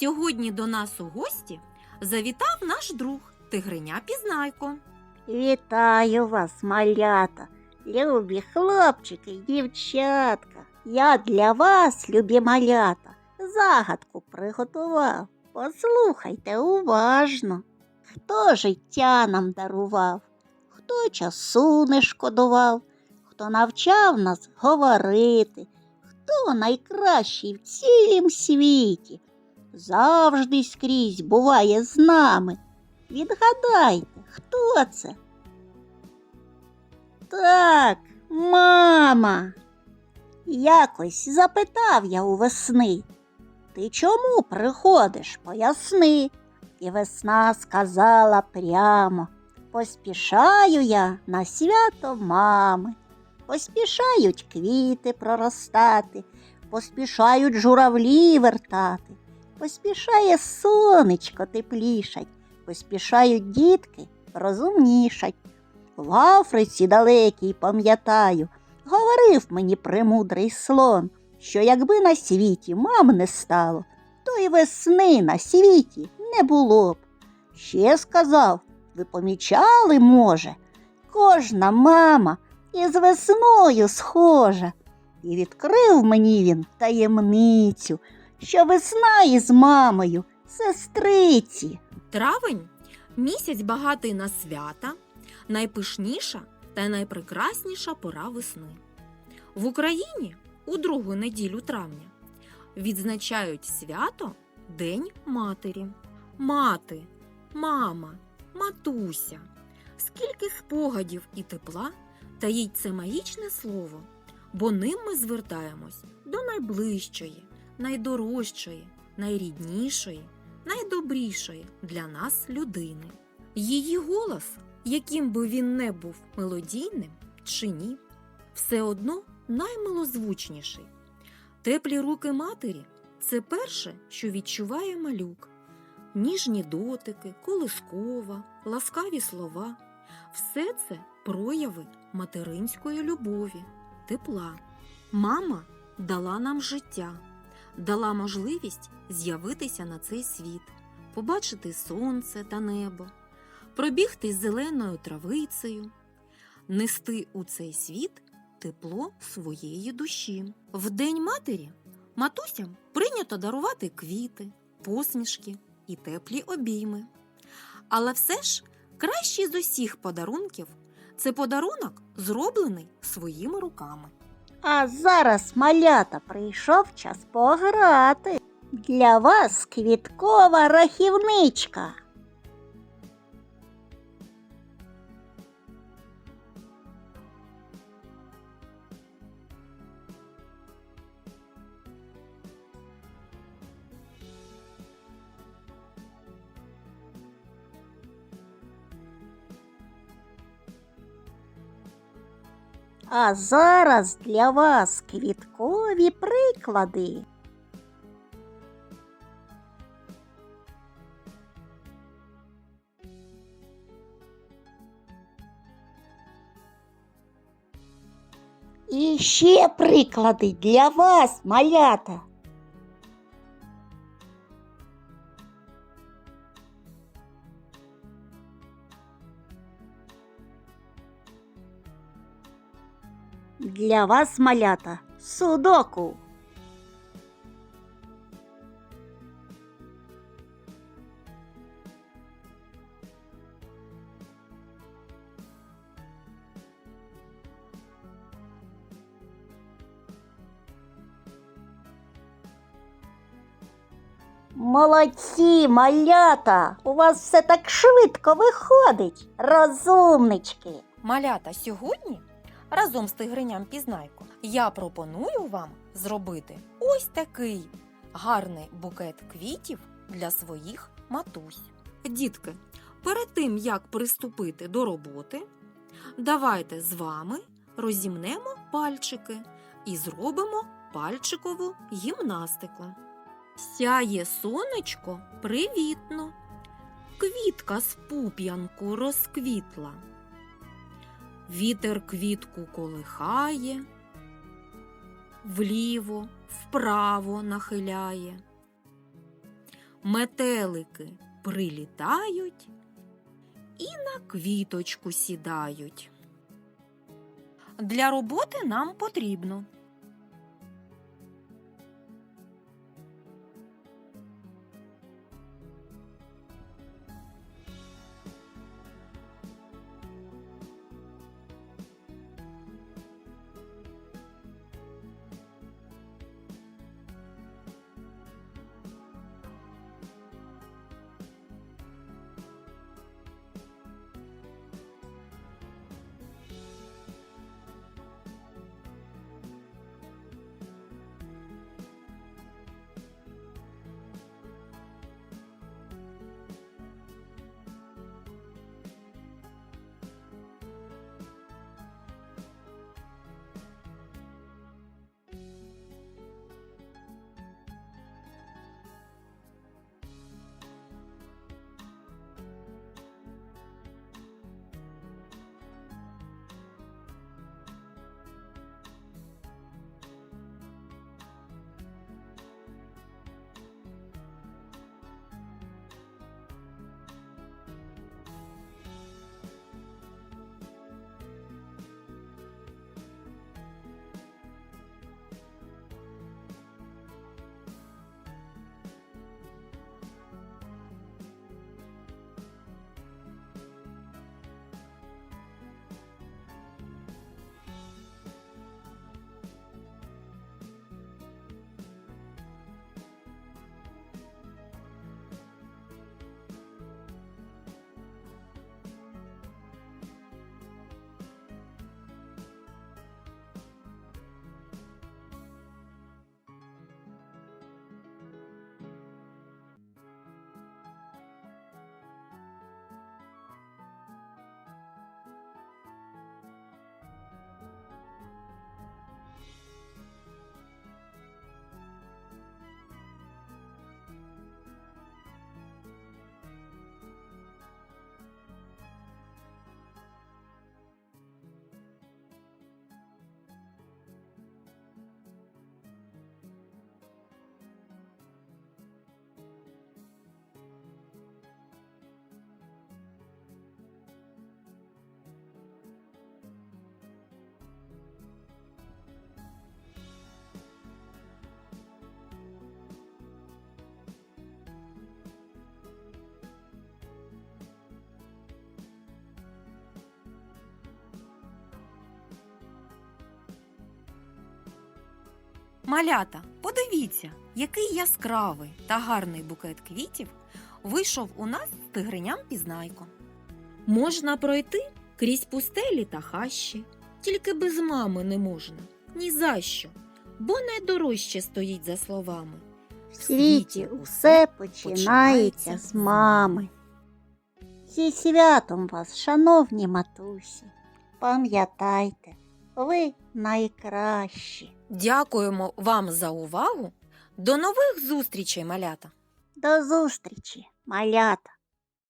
Сьогодні до нас у гості завітав наш друг Тигриня Пізнайко. Вітаю вас, малята, любі хлопчики дівчатка. Я для вас, любі малята, загадку приготував. Послухайте уважно. Хто життя нам дарував, хто часу не шкодував, хто навчав нас говорити, хто найкращий в цілім світі, завжди скрізь буває з нами. Відгадайте, хто це? Так, мама. Якось запитав я у весни. Ти чому приходиш? Поясни. І весна сказала прямо. Поспішаю я на свято мами. Поспішають квіти проростати, поспішають журавлі вертати, поспішає сонечко теплішать, поспішають дітки розумнішать. В Африці далекій, пам'ятаю, говорив мені премудрий слон, що якби на світі мам не стало, то й весни на світі не було б. Ще сказав, ви помічали, може, кожна мама із весною схожа. І відкрив мені він таємницю, що весна із мамою сестриці. Травень місяць багатий на свята, найпишніша та найпрекрасніша пора весни. В Україні у другу неділю травня відзначають свято День Матері. Мати, мама, матуся. Скільки спогадів і тепла таїть це магічне слово, бо ним ми звертаємось до найближчої, найдорожчої, найріднішої, найдобрішої для нас людини. Її голос, яким би він не був мелодійним чи ні, все одно наймилозвучніший. Теплі руки матері це перше, що відчуває малюк. Ніжні дотики, колискова, ласкаві слова все це прояви материнської любові, тепла. Мама дала нам життя, дала можливість з'явитися на цей світ, побачити сонце та небо, пробігти зеленою травицею, нести у цей світ тепло своєї душі. В День матері матусям прийнято дарувати квіти, посмішки і теплі обійми. Але все ж кращий з усіх подарунків це подарунок, зроблений своїми руками. А зараз, малята, прийшов час пограти. Для вас квіткова рахівничка. А зараз для вас квіткові приклади. І ще приклади для вас, малята. Для вас, малята, судоку. Молодці, малята! У вас все так швидко виходить, розумнички. Малята сьогодні разом з тигриням Пізнайко я пропоную вам зробити ось такий гарний букет квітів для своїх матусь. Дітки, перед тим як приступити до роботи, давайте з вами розімнемо пальчики і зробимо пальчикову гімнастику. Сяє сонечко привітно, квітка з пуп'янку розквітла. Вітер квітку колихає, вліво, вправо нахиляє. Метелики прилітають і на квіточку сідають. Для роботи нам потрібно Малята, подивіться, який яскравий та гарний букет квітів вийшов у нас з тигриням пізнайко. Можна пройти крізь пустелі та хащі, тільки без мами не можна, ні за що, бо найдорожче стоїть за словами. В світі усе починається з мами. Зі святом вас, шановні матусі, пам'ятайте, ви найкращі. Дякуємо вам за увагу. До нових зустрічей, малята! До зустрічі, малята!